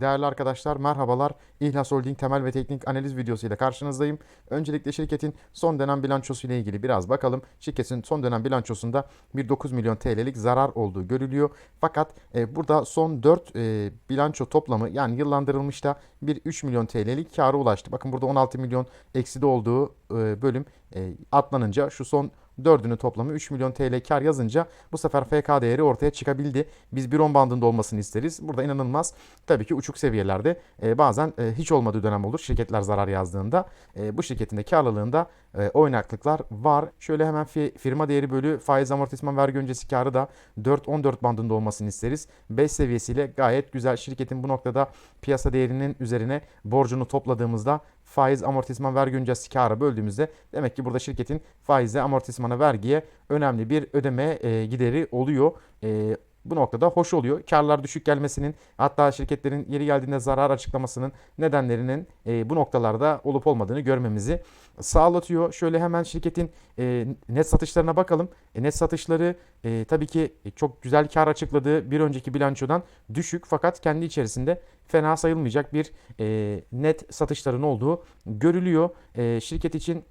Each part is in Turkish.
Değerli arkadaşlar merhabalar. İhlas Holding temel ve teknik analiz videosu ile karşınızdayım. Öncelikle şirketin son dönem bilançosu ile ilgili biraz bakalım. Şirketin son dönem bilançosunda bir 9 milyon TL'lik zarar olduğu görülüyor. Fakat e, burada son 4 e, bilanço toplamı yani yıllandırılmışta bir 3 milyon TL'lik kâra ulaştı. Bakın burada 16 milyon ekside olduğu e, bölüm e, atlanınca şu son Dördünün toplamı 3 milyon TL kar yazınca bu sefer FK değeri ortaya çıkabildi. Biz 1.10 bandında olmasını isteriz. Burada inanılmaz tabii ki uçuk seviyelerde e, bazen e, hiç olmadığı dönem olur şirketler zarar yazdığında. E, bu şirketin de karlılığında e, oynaklıklar var. Şöyle hemen fi, firma değeri bölü faiz amortisman vergi öncesi karı da 4-14 bandında olmasını isteriz. 5 seviyesiyle gayet güzel. Şirketin bu noktada piyasa değerinin üzerine borcunu topladığımızda faiz amortisman vergi öncesi karı böldüğümüzde demek ki burada şirketin faize amortismana vergiye önemli bir ödeme e, gideri oluyor. E, bu noktada hoş oluyor. Karlar düşük gelmesinin hatta şirketlerin yeri geldiğinde zarar açıklamasının nedenlerinin e, bu noktalarda olup olmadığını görmemizi sağlatıyor. Şöyle hemen şirketin e, net satışlarına bakalım. E, net satışları e, tabii ki çok güzel kar açıkladığı bir önceki bilançodan düşük fakat kendi içerisinde fena sayılmayacak bir e, net satışların olduğu görülüyor. E, şirket için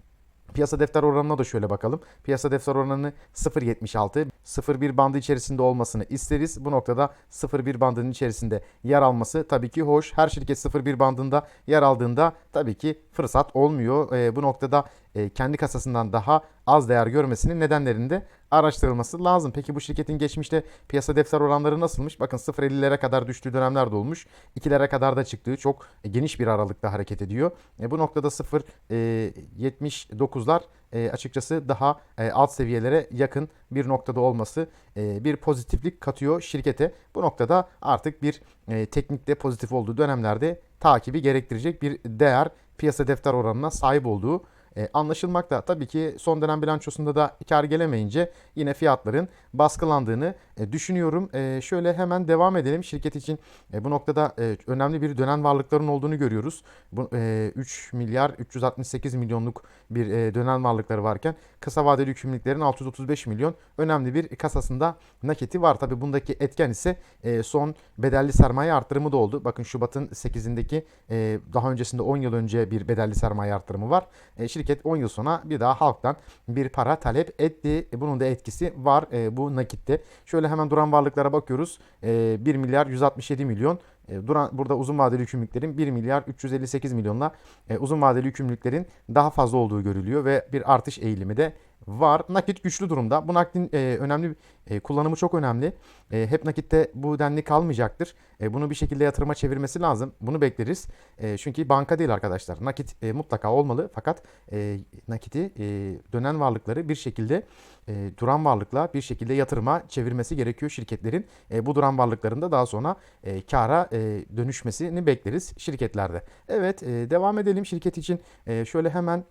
Piyasa defter oranına da şöyle bakalım. Piyasa defter oranını 0.76, 0.1 bandı içerisinde olmasını isteriz. Bu noktada 0.1 bandının içerisinde yer alması tabii ki hoş. Her şirket 0.1 bandında yer aldığında tabii ki fırsat olmuyor. E, bu noktada e, kendi kasasından daha az değer görmesinin nedenlerinde araştırılması lazım. Peki bu şirketin geçmişte piyasa defter oranları nasılmış? Bakın 0.50'lere kadar düştüğü dönemler de olmuş. 2'lere kadar da çıktığı çok geniş bir aralıkta hareket ediyor. E, bu noktada 0.79'lar e, açıkçası daha e, alt seviyelere yakın bir noktada olması e, bir pozitiflik katıyor şirkete. Bu noktada artık bir e, teknikte pozitif olduğu dönemlerde takibi gerektirecek bir değer piyasa defter oranına sahip olduğu e, anlaşılmakta. Tabii ki son dönem bilançosunda da kar gelemeyince yine fiyatların baskılandığını e, düşünüyorum. E, şöyle hemen devam edelim. Şirket için bu noktada önemli bir dönen varlıkların olduğunu görüyoruz. Bu, e, 3 milyar 368 milyonluk bir dönen varlıkları varken kısa vadeli yükümlülüklerin 635 milyon önemli bir kasasında nakiti var. Tabii bundaki etken ise son bedelli sermaye arttırımı da oldu. Bakın Şubat'ın 8'indeki e, daha öncesinde 10 yıl önce bir bedelli sermaye arttırımı var. Şirket 10 yıl sonra bir daha halktan bir para talep etti. E, bunun da etkisi var e, bu nakitte. Şöyle hemen duran varlıklara bakıyoruz. E, 1 milyar 167 milyon. E, duran, burada uzun vadeli yükümlülüklerin 1 milyar 358 milyonla e, uzun vadeli yükümlülüklerin daha fazla olduğu görülüyor ve bir artış eğilimi de var. Nakit güçlü durumda. Bu nakdin e, önemli e, kullanımı çok önemli. E, hep nakitte bu denli kalmayacaktır. E, bunu bir şekilde yatırıma çevirmesi lazım. Bunu bekleriz. E, çünkü banka değil arkadaşlar. Nakit e, mutlaka olmalı fakat e, nakiti e, dönen varlıkları bir şekilde e, duran varlıkla bir şekilde yatırıma çevirmesi gerekiyor şirketlerin. E, bu duran varlıkların da daha sonra e, kara e, dönüşmesini bekleriz şirketlerde. Evet e, devam edelim şirket için. E, şöyle hemen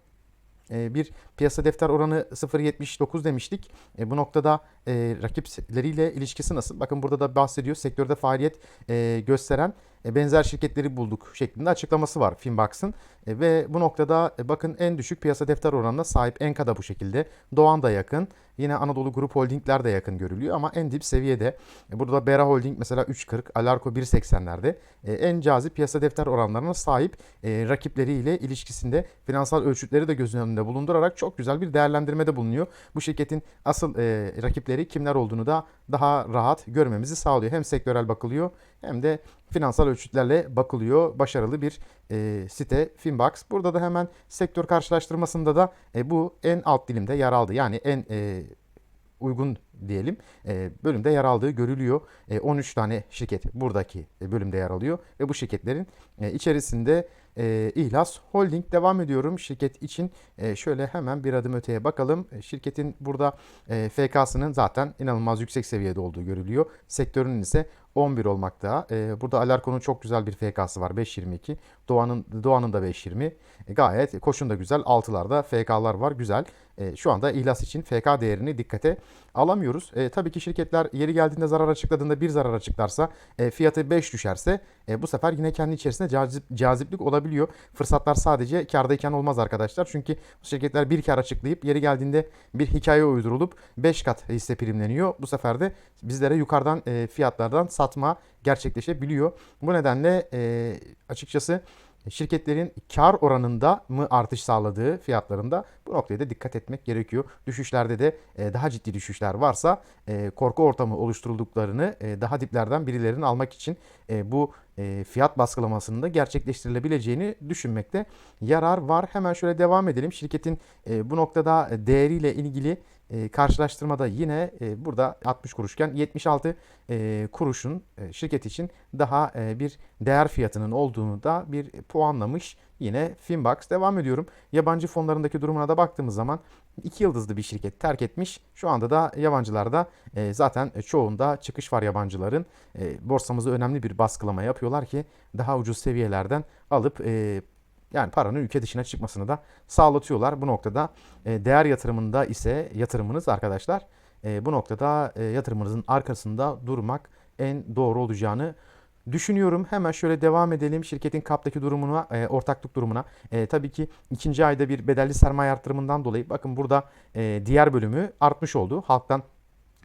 bir piyasa defter oranı 0.79 demiştik. E, bu noktada e, rakipleriyle ilişkisi nasıl? Bakın burada da bahsediyor. Sektörde faaliyet e, gösteren benzer şirketleri bulduk şeklinde açıklaması var Finbox'ın. E, ve bu noktada e, bakın en düşük piyasa defter oranına sahip Enka da bu şekilde. Doğan da yakın. Yine Anadolu Grup Holdingler de yakın görülüyor ama en dip seviyede. E, burada Bera Holding mesela 3.40, Alarko 1.80'lerde. E, en cazip piyasa defter oranlarına sahip e, rakipleriyle ilişkisinde finansal ölçütleri de göz önünde bulundurarak çok güzel bir değerlendirmede bulunuyor. Bu şirketin asıl e, rakipleri kimler olduğunu da daha rahat görmemizi sağlıyor. Hem sektörel bakılıyor hem de finansal ölçütlerle bakılıyor. Başarılı bir e, site Finbox. Burada da hemen sektör karşılaştırmasında da e, bu en alt dilimde yer aldı. Yani en e, uygun diyelim e, bölümde yer aldığı görülüyor. E, 13 tane şirket buradaki e, bölümde yer alıyor ve bu şirketlerin e, içerisinde e, İhlas Holding devam ediyorum şirket için. E, şöyle hemen bir adım öteye bakalım. E, şirketin burada e, FK'sının zaten inanılmaz yüksek seviyede olduğu görülüyor. Sektörünün ise 11 olmakta. E, burada Alarko'nun çok güzel bir FK'sı var 5.22. Doğan'ın Doğan'ın da 5.20. E, gayet koşun da güzel. 6'larda FK'lar var güzel. E, şu anda İhlas için FK değerini dikkate alamıyor. Bilemiyoruz. E, tabii ki şirketler yeri geldiğinde zarar açıkladığında bir zarar açıklarsa e, fiyatı 5 düşerse e, bu sefer yine kendi içerisinde cazip, caziplik olabiliyor. Fırsatlar sadece kardayken olmaz arkadaşlar. Çünkü şirketler bir kar açıklayıp yeri geldiğinde bir hikaye uydurulup 5 kat hisse primleniyor. Bu sefer de bizlere yukarıdan e, fiyatlardan satma gerçekleşebiliyor. Bu nedenle e, açıkçası şirketlerin kar oranında mı artış sağladığı fiyatlarında bu noktaya da dikkat etmek gerekiyor. Düşüşlerde de e, daha ciddi düşüşler varsa e, korku ortamı oluşturulduklarını e, daha diplerden birilerini almak için bu fiyat baskılamasının da gerçekleştirilebileceğini düşünmekte yarar var. Hemen şöyle devam edelim. Şirketin bu noktada değeriyle ilgili e, karşılaştırmada yine e, burada 60 kuruşken 76 e, kuruşun e, şirket için daha e, bir değer fiyatının olduğunu da bir puanlamış. Yine Finbox devam ediyorum. Yabancı fonlarındaki durumuna da baktığımız zaman iki yıldızlı bir şirket terk etmiş. Şu anda da yabancılarda e, zaten çoğunda çıkış var yabancıların. E, borsamızda önemli bir baskılama yapıyorlar ki daha ucuz seviyelerden alıp e, yani paranın ülke dışına çıkmasını da sağlatıyorlar. Bu noktada e, değer yatırımında ise yatırımınız arkadaşlar e, bu noktada e, yatırımınızın arkasında durmak en doğru olacağını düşünüyorum. Hemen şöyle devam edelim. Şirketin kaptaki durumuna, e, ortaklık durumuna. E, tabii ki ikinci ayda bir bedelli sermaye artırımından dolayı bakın burada e, diğer bölümü artmış oldu. Halktan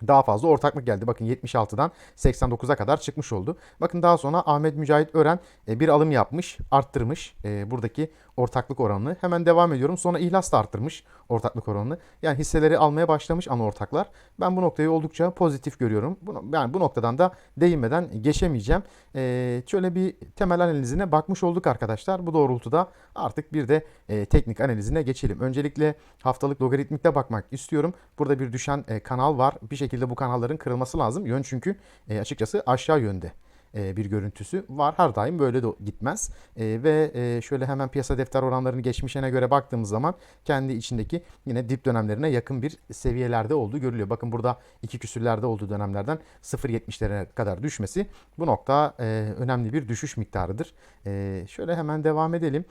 daha fazla ortaklık geldi. Bakın 76'dan 89'a kadar çıkmış oldu. Bakın daha sonra Ahmet Mücahit Ören e, bir alım yapmış, arttırmış e, buradaki ortaklık oranını. Hemen devam ediyorum. Sonra İhlas da arttırmış ortaklık oranını. Yani hisseleri almaya başlamış ana ortaklar. Ben bu noktayı oldukça pozitif görüyorum. Yani bu noktadan da değinmeden geçemeyeceğim. E, şöyle bir temel analizine bakmış olduk arkadaşlar. Bu doğrultuda artık bir de teknik analizine geçelim. Öncelikle haftalık logaritmikte bakmak istiyorum. Burada bir düşen kanal var. Bir şekilde şekilde bu kanalların kırılması lazım. Yön çünkü e, açıkçası aşağı yönde e, bir görüntüsü var. Her daim böyle de gitmez. E, ve e, şöyle hemen piyasa defter oranlarını geçmişine göre baktığımız zaman kendi içindeki yine dip dönemlerine yakın bir seviyelerde olduğu görülüyor. Bakın burada iki küsürlerde olduğu dönemlerden 0.70'lere kadar düşmesi bu nokta e, önemli bir düşüş miktarıdır. E, şöyle hemen devam edelim.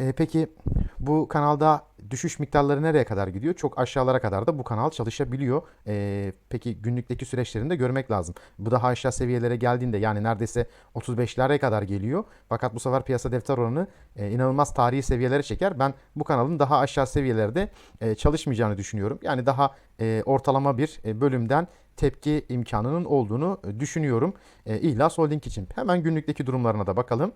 E, peki bu kanalda düşüş miktarları nereye kadar gidiyor? Çok aşağılara kadar da bu kanal çalışabiliyor. E, peki günlükteki süreçlerini de görmek lazım. Bu daha aşağı seviyelere geldiğinde yani neredeyse 35'lere kadar geliyor. Fakat bu sefer piyasa defter oranı e, inanılmaz tarihi seviyelere çeker. Ben bu kanalın daha aşağı seviyelerde e, çalışmayacağını düşünüyorum. Yani daha e, ortalama bir e, bölümden tepki imkanının olduğunu e, düşünüyorum. E, İhlas Holding için. Hemen günlükteki durumlarına da bakalım.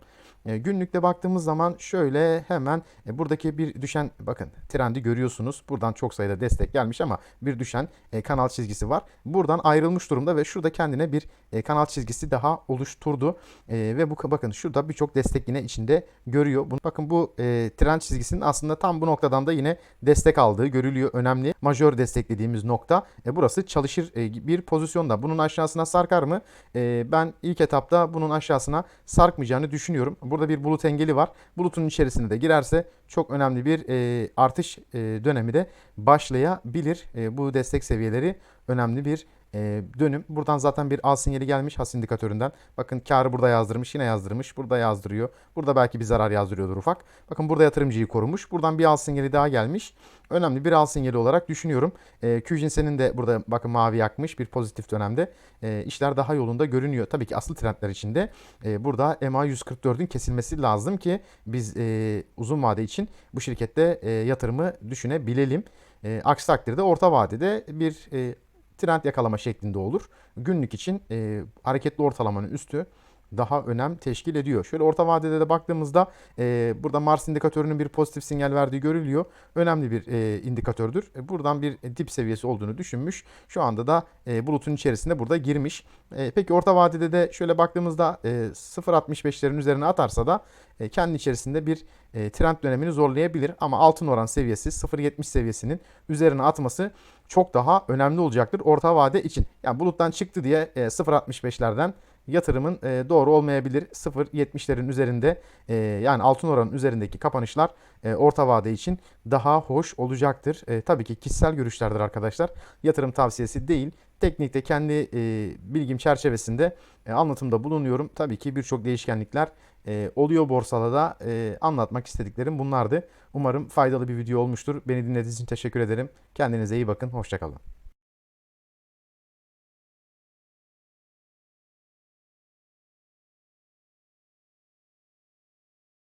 E, günlükte baktığımız zaman şöyle hemen e, buradaki bir düşen bakın trendi görüyorsunuz. Buradan çok sayıda destek gelmiş ama bir düşen kanal çizgisi var. Buradan ayrılmış durumda ve şurada kendine bir kanal çizgisi daha oluşturdu. Ve bu bakın şurada birçok destek yine içinde görüyor. Bakın bu trend çizgisinin aslında tam bu noktadan da yine destek aldığı görülüyor. Önemli majör desteklediğimiz nokta. Burası çalışır bir pozisyonda. Bunun aşağısına sarkar mı? E, ben ilk etapta bunun aşağısına sarkmayacağını düşünüyorum. Burada bir bulut engeli var. Bulutun içerisine de girerse çok önemli bir e, artış e, dönemi de başlayabilir. E, bu destek seviyeleri önemli bir e, dönüm. Buradan zaten bir al sinyali gelmiş has indikatöründen. Bakın karı burada yazdırmış yine yazdırmış. Burada yazdırıyor. Burada belki bir zarar yazdırıyordur ufak. Bakın burada yatırımcıyı korumuş. Buradan bir al sinyali daha gelmiş. Önemli bir al sinyali olarak düşünüyorum. E, Qjinsen'in de burada bakın mavi yakmış bir pozitif dönemde. E, işler daha yolunda görünüyor. Tabii ki asıl trendler içinde e, burada MA 144'ün kesilmesi lazım ki biz e, uzun vade için bu şirkette e, yatırımı düşünebilelim. E, aksi takdirde orta vadede bir e, trend yakalama şeklinde olur. Günlük için e, hareketli ortalamanın üstü daha önem teşkil ediyor. Şöyle orta vadede de baktığımızda e, burada Mars indikatörünün bir pozitif sinyal verdiği görülüyor. Önemli bir e, indikatördür. E, buradan bir dip seviyesi olduğunu düşünmüş. Şu anda da e, bulutun içerisinde burada girmiş. E, peki orta vadede de şöyle baktığımızda e, 0.65'lerin üzerine atarsa da e, kendi içerisinde bir e, trend dönemini zorlayabilir. Ama altın oran seviyesi 0.70 seviyesinin üzerine atması çok daha önemli olacaktır orta vade için. Yani buluttan çıktı diye e, 0.65'lerden yatırımın e, doğru olmayabilir. 0.70'lerin üzerinde e, yani altın oranın üzerindeki kapanışlar e, orta vade için daha hoş olacaktır. E, tabii ki kişisel görüşlerdir arkadaşlar. Yatırım tavsiyesi değil. Teknikte kendi e, bilgim çerçevesinde e, anlatımda bulunuyorum. Tabii ki birçok değişkenlikler e, oluyor borsada da e, anlatmak istediklerim bunlardı. Umarım faydalı bir video olmuştur. Beni dinlediğiniz için teşekkür ederim. Kendinize iyi bakın. Hoşçakalın.